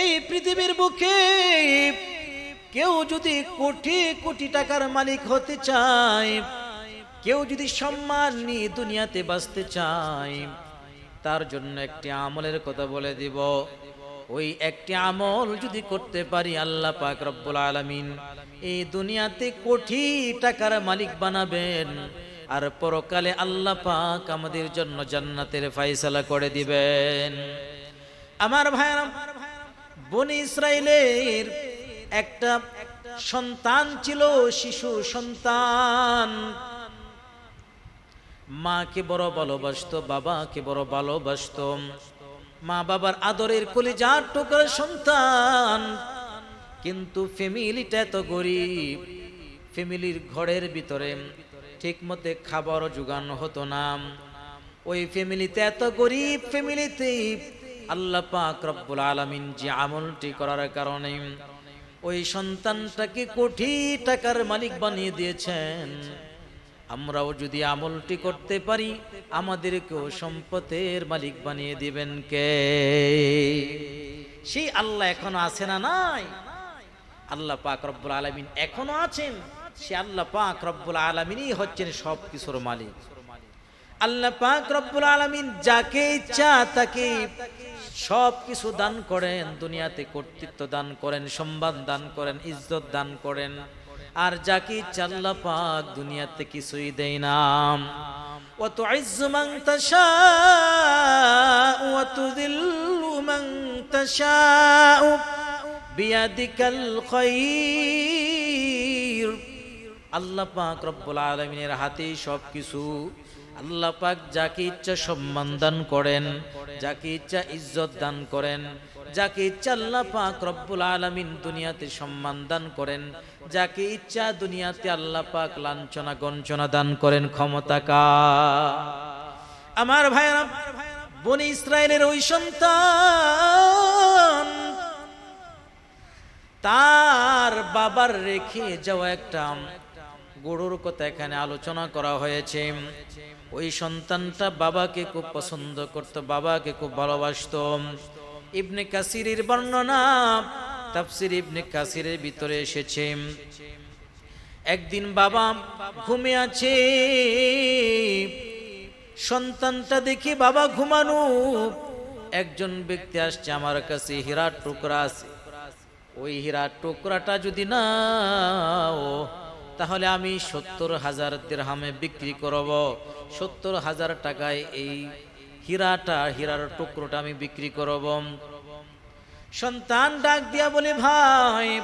এই পৃথিবীর বুকে কেউ যদি কোটি কোটি টাকার মালিক হতে চায়, কেউ যদি সম্মান নিয়ে দুনিয়াতে বাঁচতে চায়, তার জন্য একটি আমলের কথা বলে দিব। ওই একটি আমল যদি করতে পারি আল্লাহ পাক রব্বুল আলামিন, এই দুনিয়াতে কোটি টাকার মালিক বানাবেন আর পরকালে আল্লাহ পাক আমাদের জন্য জান্নাতের ফাইসালা করে দিবেন। আমার ভাইরা বনি ইসরায়েলের একটা সন্তান ছিল, শিশু সন্তান। মাকে বড় ভালোবাসতো, বাবাকে বড় ভালোবাসতো। মা বাবার আদরের কলিজার টুকরা সন্তান। কিন্তু ফ্যামিলিটা এত গরিব, ফ্যামিলির ঘরের ভিতরে ঠিক মতে খাবার জোগান হতো না। ওই ফ্যামিলিতে এত গরিব ফ্যামিলিতে আল্লাহ পাক রব্বুল আলামিন যে আমলটি করার কারণে ওই সন্তানটাকে কোটি টাকার মালিক বানিয়ে দিয়েছেন। আমরাও যদি আমলটি করতে পারি, আমাদেরকেও সম্পদের মালিক বানিয়ে দিবেন কে? সেই আল্লাহ এখনও আছে না নাই? আল্লাহ পাক রব্বুল আলামিন এখনও আছেন। সে আল্লাহ পাক রব্বুল আলামিনই হচ্ছেন সব কিছুর মালিক। আল্লাহ পাক রব্বুল আলামিন যাকে ইচ্ছা তাকে সব কিছু দান করেন দুনিয়াতে কর্তৃত্ব দান করেন সম্মান দান করেন ইজ্জত দান করেন আর যাকে ইচ্ছা আল্লাহ পাক দুনিয়াতে কিছুই দেয় না وتعز من تشاء وتذل من تشاء بيدك الخير আল্লাহ পাক রব্বুল আলমিনের হাতে সব কিছু আল্লাহ পাক যাকে ইচ্ছা সম্মান দান করেন, যাকে ইচ্ছা ইজ্জত দান করেন, যাকে ইচ্ছা আল্লাহ পাক রব্বুল আলমিন দুনিয়াতে সম্মান দান করেন, যাকে ইচ্ছা দুনিয়াতে আল্লাহ পাক লাঞ্ছনা গঞ্চনা দান করেন ক্ষমতা কা আমার ভাইরা বনি ইসরায়েলের ওই সন্তান, তার বাবার রেখে যাওয়া একটা গরুর কথা এখানে আলোচনা করা হয়েছে। ওই সন্তানটা বাবাকে খুব পছন্দ করত, বাবাকে খুব ভালোবাসত। ইবনে কাসিরের বর্ণনা তাফসির ইবনে কাসিরের ভিতরে এসেছে। একদিন বাবা ঘুমে আছে। সন্তানটা দেখি বাবা ঘুমানো। একজন ব্যক্তি আসছে, আমার কাছে হীরার টুকরা আছে। ওই হীরার টুকরাটা যদি না ও তাহলে আমি সত্তর হাজার দেড়হামে বিক্রি করব। সত্তর হাজার টাকায় এই হীরাটা, হীরার টুকরোটা আমি বিক্রি করব। সন্তান ডাক দিয়া বলে, ভাই,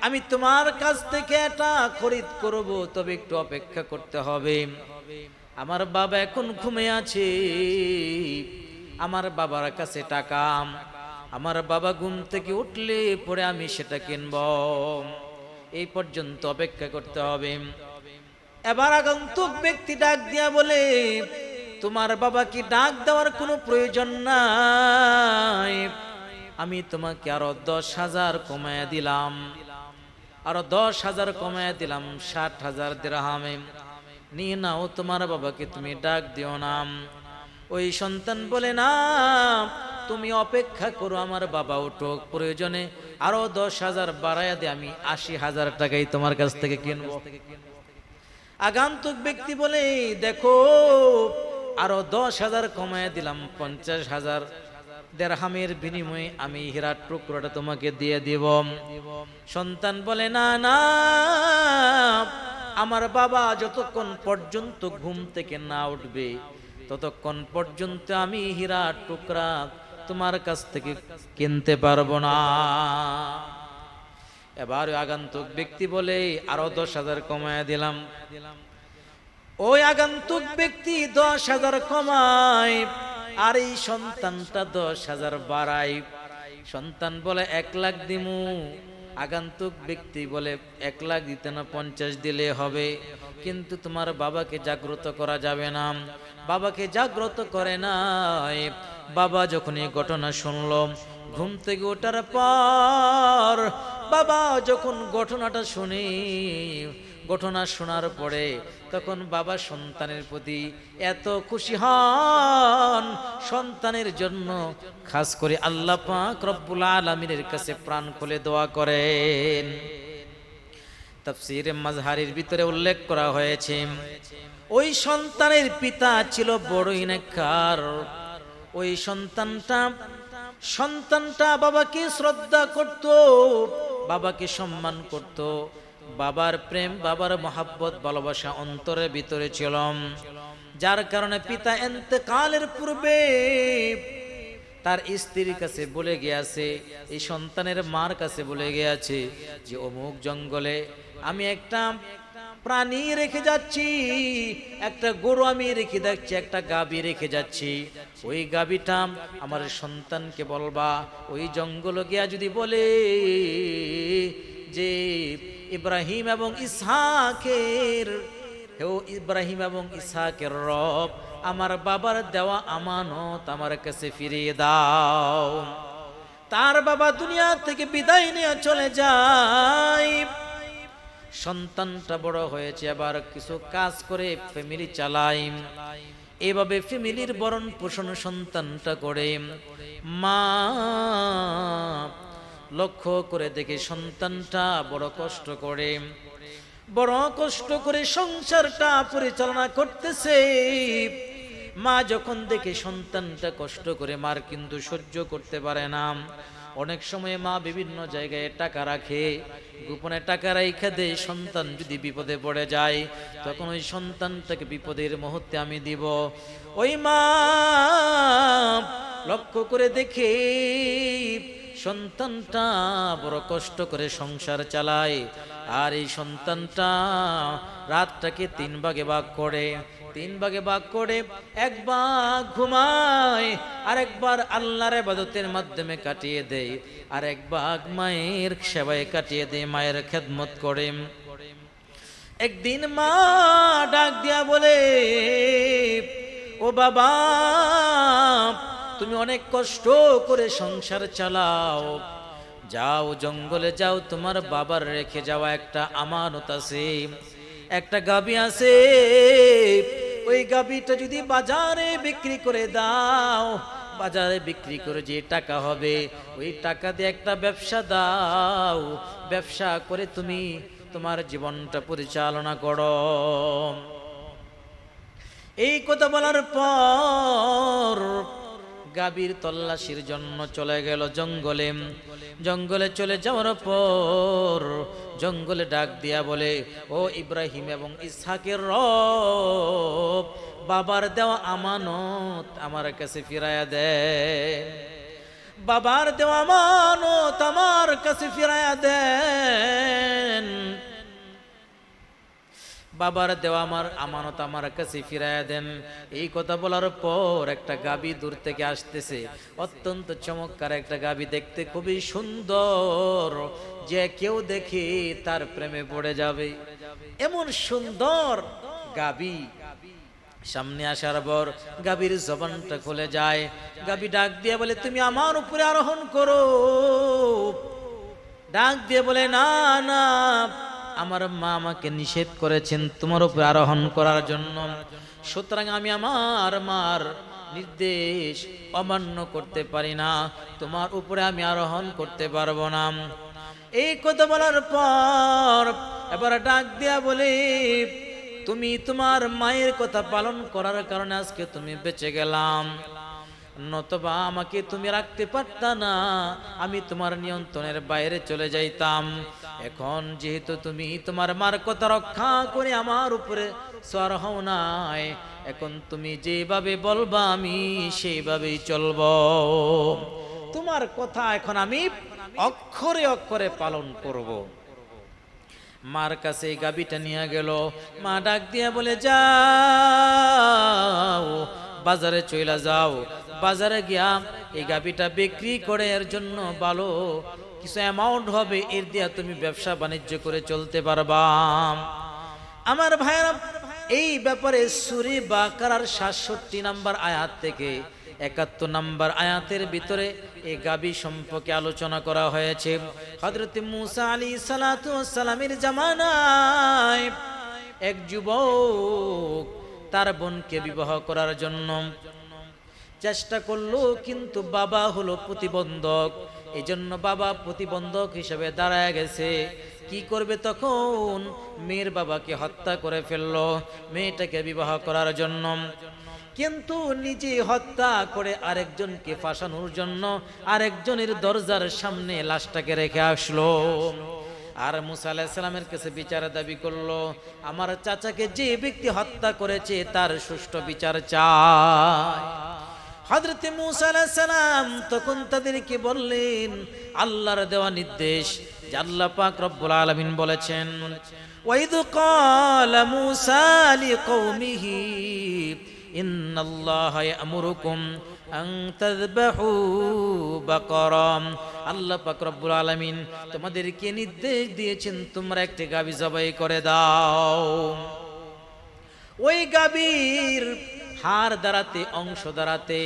আমি তোমার কাছ থেকে এটা খরিদ করব, তবে একটু অপেক্ষা করতে হবে। আমার বাবা এখন ঘুমে আছে। আমার বাবার কাছে টাকা। আমার বাবা ঘুম থেকে উঠলে পরে আমি সেটা কিনব। এই পর্যন্ত অপেক্ষা করতে হবে। এবার আগন্তুক ব্যক্তি ডাক দিয়া বলে, তোমার বাবা কি ডাক দেওয়ার কোনো প্রয়োজন নাই। আমি তোমাকে আরও দশ হাজার কমায়া দিলাম। আরও দশ হাজার কমায়া দিলাম, ষাট হাজার দেড়হামে নিয়ে নাও, তোমার বাবাকে তুমি ডাক দিও না। ওই সন্তান বলে, না, তুমি অপেক্ষা করো, আমার বাবা উঠুক। প্রয়োজনে আরও দশ হাজার বাড়াইয়া দিয়ে আমি আশি হাজার টাকাই তোমার কাছ থেকে কিনবো। আগান্তক ব্যক্তি বলে, দেখো, আরও দশ হাজার কমায় দিলাম, পঞ্চাশ হাজার দেড়হামের বিনিময়ে আমি হীরার টুকরোটা তোমাকে দিয়ে দিব। সন্তান বলে, না না, আমার বাবা যতক্ষণ পর্যন্ত ঘুম থেকে না উঠবে, ততক্ষণ পর্যন্ত আমি হীরার টুকরা তোমার কাছ থেকে কিনতে পারব না। এবার আগন্তুক ব্যক্তি বলে, আরও দশ হাজার কমায় দিলাম। ওই আগন্তুক ব্যক্তি দশ হাজার কমায়, আর এই সন্তানটা দশ হাজার বাড়ায়। সন্তান বলে, এক লাখ দিমু। আগন্তুক ব্যক্তি বলে, এক লাখ দিতে না, পঞ্চাশ দিলে হবে। কিন্তু তোমার বাবাকে জাগ্রত করা যাবে না। বাবাকে জাগ্রত করে নাই। বাবা যখন এই ঘটনা শুনল, ঘুম থেকে ওঠার পর বাবা যখন ঘটনাটা শুনি, ঘটনা শোনার পরে তখন বাবা সন্তানের প্রতি এত খুশি হন, সন্তানের জন্য খাস করে আল্লাহ পাক রব্বুল আলমিনের কাছে প্রাণ খুলে দোয়া করেন। তাফসিরে মাজহারির ভিতরে উল্লেখ করা হয়েছে, ওই সন্তানের পিতা ছিল বড়ই নেককার। ওই সন্তানটা সন্তানটা বাবাকে শ্রদ্ধা করত, বাবাকে সম্মান করত। বাবার প্রেম, বাবার মহাব্বত, ভালোবাসা অন্তরের ভিতরে ছিল। যার কারণে পিতা এতেকালের পূর্বে তার স্ত্রীর কাছে বলে গিয়েছে, এই সন্তানের মার কাছে বলে গিয়েছে যে, অমুক জঙ্গলে আমি একটা প্রাণী রেখে যাচ্ছি, একটা গরু আমি রেখে যাচ্ছি, একটা গাবি রেখে যাচ্ছি। ওই গাবিটা আমার সন্তানকে বলবা, ওই জঙ্গল গিয়া যদি বলে যে ইব্রাহিম এবং ইসহাকের, হে ইব্রাহিম এবং ইসহাকের রব, আমার বাবার দেওয়া আমানত আমার কাছে ফিরিয়ে দাও। তার বাবা দুনিয়া থেকে বিদায় নিয়ে চলে যায়। সন্তানটা বড় হয়েছে, আবার কিছু কাজ করে ফ্যামিলি চালাই এভাবে ফ্যামিলির বরণ পোষণ সন্তানটা করে। মা, লক্ষ্য করে দেখে সন্তানটা বড় কষ্ট করে। বড় কষ্ট করে সংসারটা পরিচালনা করতেছে। মা যখন দেখে সন্তানটা কষ্ট করে, মার কিন্তু সহ্য করতে পারে না। অনেক সময় মা বিভিন্ন জায়গায় টাকা রাখে, গোপনে টাকা রাইখা দেয়, সন্তান যদি বিপদে পড়ে যায়, তখন ওই সন্তানটাকে বিপদের মুহূর্তে আমি দিব। ওই মা লক্ষ্য করে দেখে সন্তানটা বড় কষ্ট করে সংসার চালায়, আর এই সন্তানটা রাতটাকে তিন ভাগে ভাগ করে। তিন ভাগে ভাগ করে এক ভাগ ঘুমায় আর একবার আল্লাহর ইবাদতের মাধ্যমে কাটিয়ে দেয় আর এক মায়ের সেবায় কাটিয়ে দেয়, মায়ের খেদমত করে। একদিন মা ডাক দিয়া বলে, ও বাবা, তুমি অনেক কষ্ট করে সংসার চালাও। যাও জঙ্গলে যাও, তোমার বাবার রেখে যাওয়া একটা আমানত আছে। একটা গাবি আছে, ওই গাবিটা যদি বাজারে বিক্রি করে দাও, বাজারে বিক্রি করে যে টাকা হবে, ওই টাকা দিয়ে একটা ব্যবসা দাও, ব্যবসা করে তুমি তোমার জীবনটা পরিচালনা করো। এই কথা বলার পর গাভীর তল্লাশির জন্য চলে গেল জঙ্গলে। জঙ্গলে চলে যাওয়ার পর জঙ্গলে ডাক দিয়া বলে, ও ইব্রাহিম এবং ইসহাকের রব, বাবার দেওয়া আমানত আমার কাছে ফিরাইয়া দেয় বাবার দেওয়া আমানত আমার কাছে ফিরাইয়া দেন। বাবার দেওয়া আমার আমানত আমার কাছে ফিরাইয়া দেন। এই কথা বলার পর একটা গাবি দূর থেকে আসতেছে। অত্যন্ত চমৎকার একটা গাবি দেখতে খুবই সুন্দর। যে কেউ দেখে তার প্রেমে পড়ে যাবে। এমন সুন্দর গাবি। সামনে আসার পর গাভীর জবানটা খুলে যায়। গাবি ডাক দিয়ে বলে, তুমি আমার উপরে আরোহণ করো। ডাক দিয়ে বলে, না না। আমার মা আমাকে নিষেধ করেছেন তোমার উপরে আরোহণ করার জন্য। সুতরাং আমি আমার মার নির্দেশ অমান্য করতে পারি না। তোমার উপরে আমি আরোহণ করতে পারব না। এই কথা বলার পর এবার ডাক দিয়া বলে, তুমি তোমার মায়ের কথা পালন করার কারণে আজকে তুমি বেঁচে গেলাম। নতবা আমাকে তুমি রাখতে পারতা না, আমি তোমার নিয়ন্ত্রণের বাইরে চলে যাইতাম। এখন যেহেতু তুমি তোমার মার কথা রক্ষা করে আমার উপরে সর হও নাই, এখন তুমি যেভাবে বলবা আমি সেইভাবেই চলব তোমার কথা এখন আমি অক্ষরে অক্ষরে পালন করব। মার কাছে গাবিটা নিয়ে গেল, মা ডাক দিয়া বলে, যাও, বাজারে চইলা যাও বাজারে গিয়া এই গাবিটা বিক্রি করে এর জন্য ভালো কিছু অ্যামাউন্ট হবে, এর দিয়া তুমি ব্যবসা বাণিজ্য করে চলতে পারবা। আমার ভাইয়েরা, এই ব্যাপারে সুরি বাকারার সাতষট্টি নাম্বার আয়াত থেকে একাত্তর নাম্বার আয়াতের ভিতরে এই গাবি সম্পর্কে আলোচনা করা হয়েছে। হজরত মুসা আলী সালামের জামানায় এক যুবক তার বোনকে বিবাহ করার জন্য চেষ্টা করল, কিন্তু বাবা হলো প্রতিবন্ধক। এই জন্য বাবা প্রতিবন্ধক হিসেবে দাঁড়ায় গেছে। কি করবে তখন? মেয়ের বাবাকে হত্যা করে ফেলল, মেয়েটাকে বিবাহ করার জন্য। কিন্তু নিজে হত্যা করে আরেকজনকে ফাঁসানোর জন্য আরেকজনের দরজার সামনে লাশটাকে রেখে আসলো। আর মুসা আলাহিসাল্লামের কাছে বিচার দাবি করল, আমার চাচাকে যে ব্যক্তি হত্যা করেছে, তার সুষ্ঠু বিচার চায় হজরতে আলাহিসাল্লাম তখন তাদেরকে বললেন, আল্লাহর দেওয়া নির্দেশ যে আল্লাহ পাক রব্বুল আলামিন বলেছেন, ওয়াইদ ক্বালা মুসা লিকৌমিহি ইন্নাল্লাহা ইয়ামুরুকুম আন তাযবাহু বাকারাম আল্লাহ পাক রব্বুল তোমাদেরকে নির্দেশ দিয়েছেন, তোমরা একটি গাবি জবাই করে দাও। ওই গাবির হার দ্বারাতে, অংশ দাঁড়াতে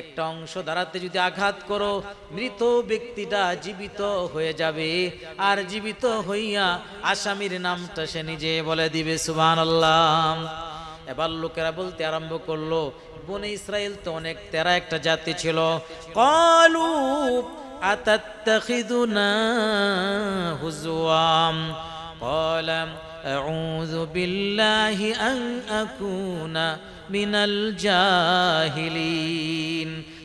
একটা অংশ দাঁড়াতে যদি আঘাত করো, মৃত ব্যক্তিটা জীবিত হয়ে যাবে। আর জীবিত হইয়া আসামির নামটা সে নিজে বলে দিবে সুবান আল্লাহ এবার লোকেরা বলতে আরম্ভ করল, বনে ইসরায়েল তো অনেক তেরা একটা জাতি ছিল। কলু আতাত্তাখিদুনা হুজুয়াম কলাম أعوذ بالله أن أكون من الجاهلين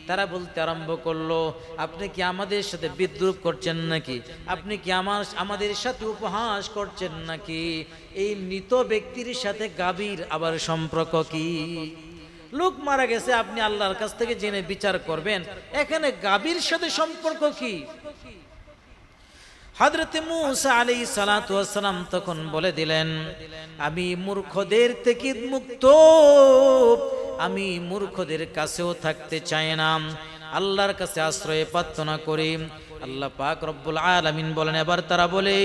তারা বলতে আরম্ভ করলো আপনি কি আমাদের সাথে বিদ্রুপ করছেন নাকি আপনি কি আমার আমাদের সাথে উপহাস করছেন নাকি এই মৃত ব্যক্তির সাথে গাভীর আবার সম্পর্ক কি লোক মারা গেছে আপনি আল্লাহর কাছ থেকে জেনে বিচার করবেন এখানে গাভীর সাথে সম্পর্ক কি হজরতে মুসা আলী সালাম তখন বলে দিলেন, আমি মূর্খদের থেকে মুক্ত। আমি মূর্খদের কাছেও থাকতে চাই না। আল্লাহর কাছে আশ্রয় প্রার্থনা করি। আল্লাহ পাক রব্বুল আলামিন বলেন, এবার তারা বলে,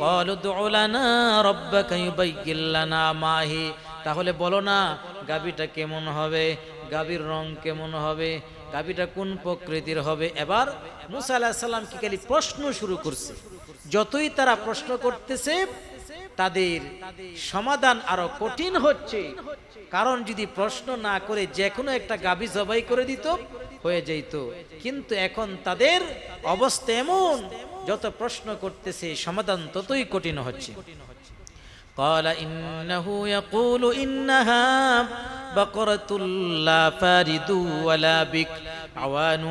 কল দুলানা রব্বাকা ইউবাইয়্যিন লানা মাহি। তাহলে বলো না, গাবিটা কেমন হবে? গাবির রং কেমন হবে? গাবিটা কোন প্রকৃতির হবে এবার মুসা আলাহিসাল্লাম কি খালি প্রশ্ন শুরু করছে যতই তারা প্রশ্ন করতেছে তাদের সমাধান আরো কঠিন হচ্ছে কারণ যদি প্রশ্ন না করে যে কোনো একটা গাবি জবাই করে দিত হয়ে যেত কিন্তু এখন তাদের অবস্থা এমন যত প্রশ্ন করতেছে সমাধান ততই কঠিন হচ্ছে قال إنه يقول إنها بقرة لا فارد ولا بك عوان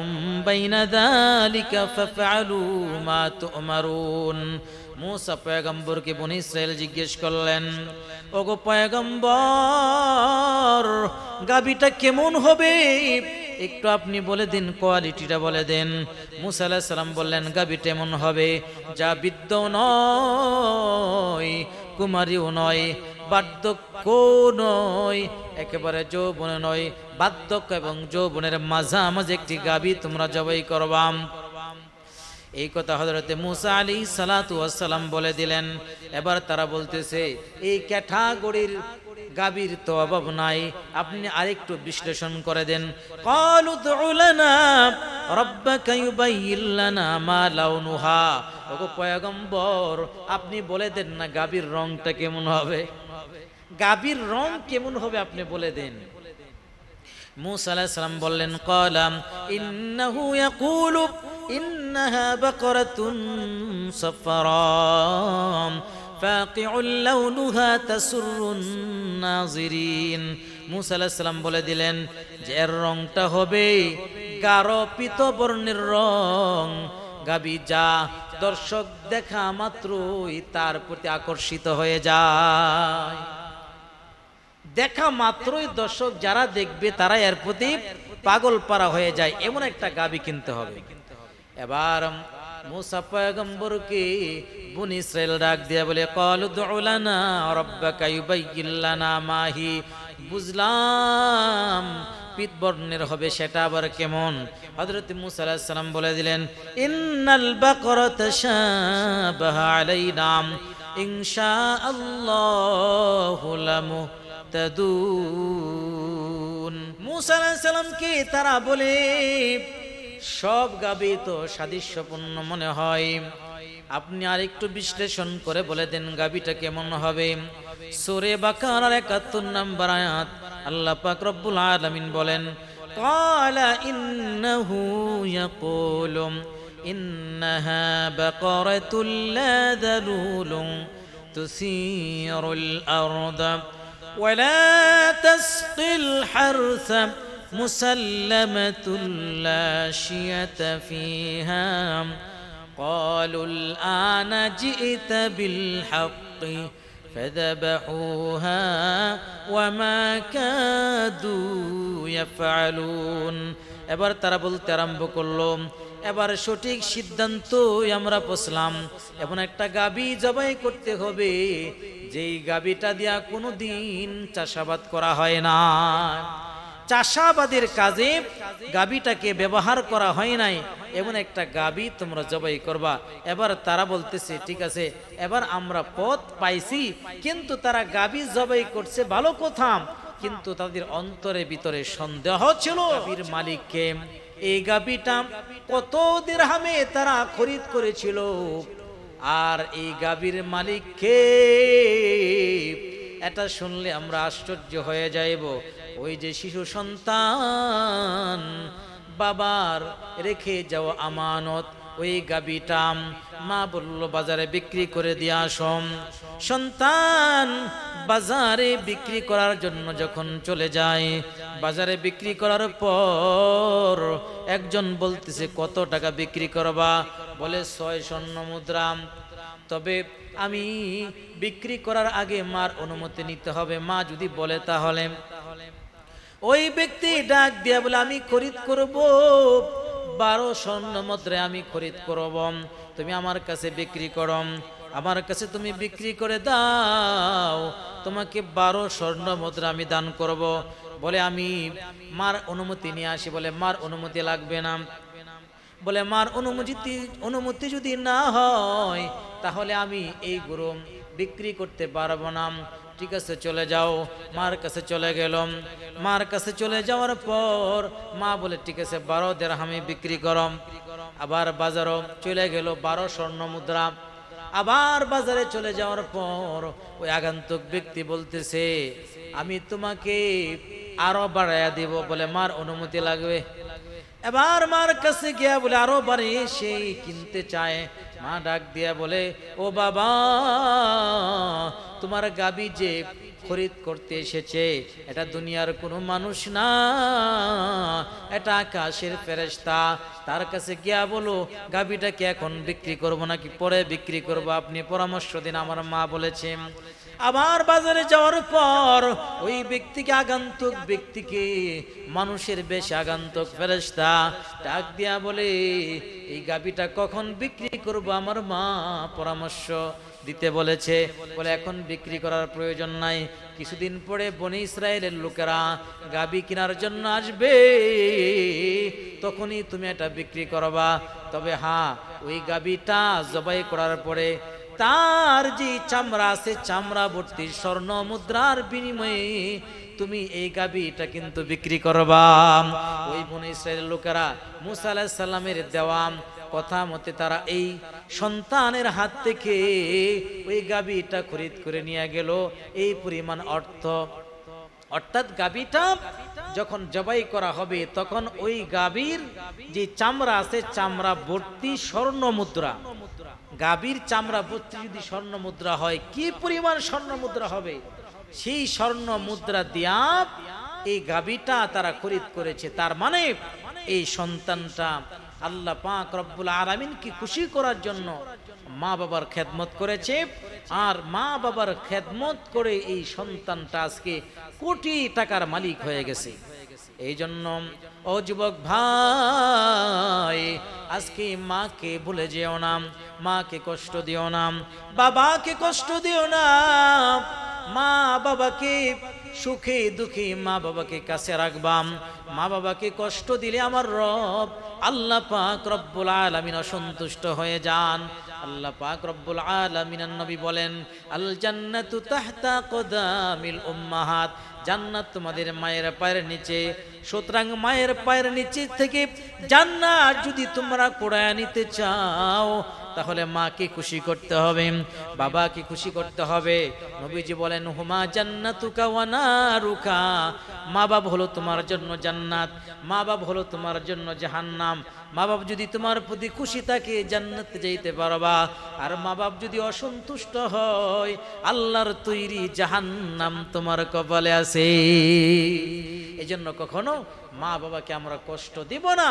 بين ذلك فافعلوا ما تؤمرون মুসা পয়গম্বরকে বনি ইসরায়েল জিজ্ঞেস করলেন ওগো পয়গম্বর গাবিটা কেমন হবে একটু আপনি বলে দিন কোয়ালিটিটা বলে দেন মুসা আলাহিসাল্লাম সাল্লাম বললেন গাবিটা এমন হবে যা বিদ্য নয় কুমারীও নয় বার্ধক্য নয়, একেবারে যৌবন নয়। বার্ধক্য এবং যৌবনের মাঝামাঝি একটি গাবি তোমরা জবাই করবাম এই কথা হজরতে মুসা আলী সালাতাম বলে দিলেন। এবার তারা বলতেছে, এই ক্যাঠাগরির গাবির তো অভাব নাই। আপনি আরেকটু বিশ্লেষণ করে দেন। আপনি বলে দেন না গাবির রংটা কেমন হবে? গাভীর রং কেমন হবে আপনি বলে দেন। মুসা আলাইহিস সালাম বললেন কলাম ইন্নাহু ইয়াকুলু ইন্নাহা বাকরাতুন সাফরা ফাকিউল লাউনুহা তাসুরুন নাযিরিন মুসা আলাইহিস বলে দিলেন যে এর রংটা হবে গাঢ় পিত বর্ণের রং গাবি যা, দর্শক দেখা মাত্রই তার প্রতি আকর্ষিত হয়ে যায়। দেখা মাত্রই দর্শক যারা দেখবে তারা এর প্রতি পাগল পারা হয়ে যায়, এমন একটা গাবি কিনতে হবে। এবার মুসা পয়গম্বরকে বুন ইসরায়েল ডাক দিয়া বলে, কল দুলানা রব্বাকা ইউবাইয়িন লানা মাহি। বুঝলাম পিত বর্ণের হবে সেটা আবার কেমন? হযরত মুসা আলাইহিস বলে দিলেন, ইন্নাল বাকরাতা শাবাহা আলাইনা ইনশা আল্লাহু তারা বলে, সব গাবি তো সাদৃশ্যপূর্ণ মনে হয়। আপনি আর একটু বিশ্লেষণ করে বলে দেন গাবিটা কেমন হবে। সোরে বাকার একাত্তর নাম্বার আয়াত। আল্লাহ পাক রব্বুল আলামিন বলেন قال إنه يقول إنها بقرة لا ذلول تثير الأرض ولا تسقي الحرث مسلمة لا شية فيها قالوا الآن جئت بالحق فذبحوها وما كادوا يفعلون এবার তারা বলতে আরম্ভ করলো এবার সঠিক সিদ্ধান্তই আমরা পছলাম এমন একটা গাবি জবাই করতে হবে যেই গাবিটা দিয়া কোনো দিন চাষাবাদ করা হয় না চাষাবাদের কাজে গাবিটাকে ব্যবহার করা হয় নাই। এমন একটা গাবি তোমরা জবাই করবা। এবার তারা বলতেছে, ঠিক আছে, এবার আমরা পথ পাইছি, কিন্তু তারা গাবি জবাই করছে ভালো কোথাম কিন্তু তাদের অন্তরে ভিতরে সন্দেহ ছিল গাবির মালিককে। এই গাবিটা কত দিরহামে তারা খরিদ করেছিল। আর এই গাবির মালিককে, এটা শুনলে আমরা আশ্চর্য হয়ে যাইব। ওই যে শিশু সন্তান বাবার রেখে যাওয়া আমানত, ওই গাবিটাম মা বলল, বাজারে বিক্রি করে দিয়ে আসম সন্তান বাজারে বিক্রি করার জন্য যখন চলে যায়, বাজারে বিক্রি করার পর একজন বলতেছে, কত টাকা বিক্রি করবা? বলে, ছয় স্বর্ণ মুদ্রা। তবে আমি বিক্রি করার আগে মার অনুমতি নিতে হবে। মা যদি বলে তাহলে ওই ব্যক্তি ডাক দিয়া বলে, আমি খরিদ করব, বারো স্বর্ণ মুদ্রায় আমি খরিদ করব। তুমি আমার কাছে বিক্রি করো। আমার কাছে তুমি বিক্রি করে দাও। তোমাকে বারো স্বর্ণ মুদ্রা আমি দান করব। বলে, আমি মার অনুমতি নিয়ে আসি। বলে, মার অনুমতি লাগবে না। বলে, মার অনুমতি অনুমতি যদি না হয়, তাহলে আমি এই গরু বিক্রি করতে পারব না। ঠিক আছে, চলে যাও। মার কাছে চলে গেলাম। মার কাছে চলে যাওয়ার পর মা বলে, ঠিক আছে, বারো দেড়হামি বিক্রি করম। আবার বাজারও চলে গেল বারো স্বর্ণ মুদ্রা। আবার বাজারে চলে যাওয়ার পর ওই আগন্তুক ব্যক্তি বলতেছে, আমি তোমাকে আরও বাড়াইয়া দিব। বলে, মার অনুমতি লাগবে। এবার মার কাছে গিয়া বলে, আরও বাড়ি সেই কিনতে চায়। মা ডাক দিয়া বলে, ও বাবা, তোমার গাবি যে খরিদ করতে এসেছে, এটা দুনিয়ার কোনো মানুষ না। এটা আকাশের ফেরেস্তা তার কাছে গিয়া বলো, গাবিটাকে এখন বিক্রি করব নাকি পরে বিক্রি করব? আপনি পরামর্শ দিন, আমার মা বলেছেন। আবার বাজারে যাওয়ার পর ওই ব্যক্তিকে আগন্তুক ব্যক্তিকে, মানুষের বেশ আগন্তুক ফেরেস্তা ডাক দিয়া বলে, এই গাবিটা কখন বিক্রি করব আমার মা? পরামর্শ দিতে বলেছে। বলে, এখন বিক্রি করার প্রয়োজন নাই। কিছুদিন পরে বনি ইসরায়েলের লোকেরা গাবি কেনার জন্য আসবে। তখনই তুমি এটা বিক্রি করবা। তবে হ্যাঁ ওই গাবিটা জবাই করার পরে তার যে চামড়া আছে, চামড়া ভর্তি স্বর্ণ মুদ্রার বিনিময়ে তুমি এই গাবিটা কিন্তু বিক্রি করবা। ওই বনে ইসরায়েলের লোকেরা মুসা সাল্লামের দেওয়াম কথা মতে তারা এই সন্তানের হাত থেকে ওই গাবিটা খরিদ করে নিয়ে গেল। এই পরিমাণ অর্থ, অর্থাৎ গাবিটা যখন জবাই করা হবে, তখন ওই গাবির যে চামড়া আছে, চামড়া ভর্তি স্বর্ণ মুদ্রা গাবির চামড়া ভর্তি যদি স্বর্ণ মুদ্রা হয়, কি পরিমাণ স্বর্ণ মুদ্রা হবে? সেই স্বর্ণ মুদ্রা দিয়া এই গাবিটা তারা খরিদ করেছে। তার মানে এই সন্তানটা আল্লাহ পাক রব্বুল আলামিনকে খুশি করার জন্য মা বাবার খেদমত করেছে। আর মা বাবার খেদমত করে এই সন্তানটা আজকে কোটি টাকার মালিক হয়ে গেছে। এই জন্য ও যুবক ভাই, আজকে মাকে ভুলে যেও না, মাকে কষ্ট দিও না, বাবাকে কষ্ট দিও না, মা বাবাকে সুখে দুঃখে মা বাবাকে কাছে রাখবাম মা বাবাকে কষ্ট দিলে আমার রব আল্লাহ পাক রব্বুল আলামিন অসন্তুষ্ট হয়ে যান। আল্লাহ পাক রব্বুল আলামিন নবী বলেন আল জান্নাতু তাহতা কদামিল উম্মাহাত। জান্নাত তোমাদের মায়ের পায়ের নিচে। সুতরাং মায়ের পায়ের নিচে থেকে জান্নাত যদি তোমরা কোড়ায় নিতে চাও, তাহলে মাকে খুশি করতে হবে, বাবাকে খুশি করতে হবে। নবীজি বলেন, হুমা জান্নাতুকা ওয়া নারুকা। মা বাবা হলো তোমার জন্য জান্নাত মা বাবা হলো তোমার জন্য জাহান্নাম। মা বাপ যদি তোমার প্রতি খুশি থাকে জান্নাতে যাইতে পারবা। আর মা বাপ যদি অসন্তুষ্ট হয়, আল্লাহর তৈরি জাহান্নাম তোমার কপালে আছে। এজন্য কখনো মা বাবাকে আমরা কষ্ট দিব না।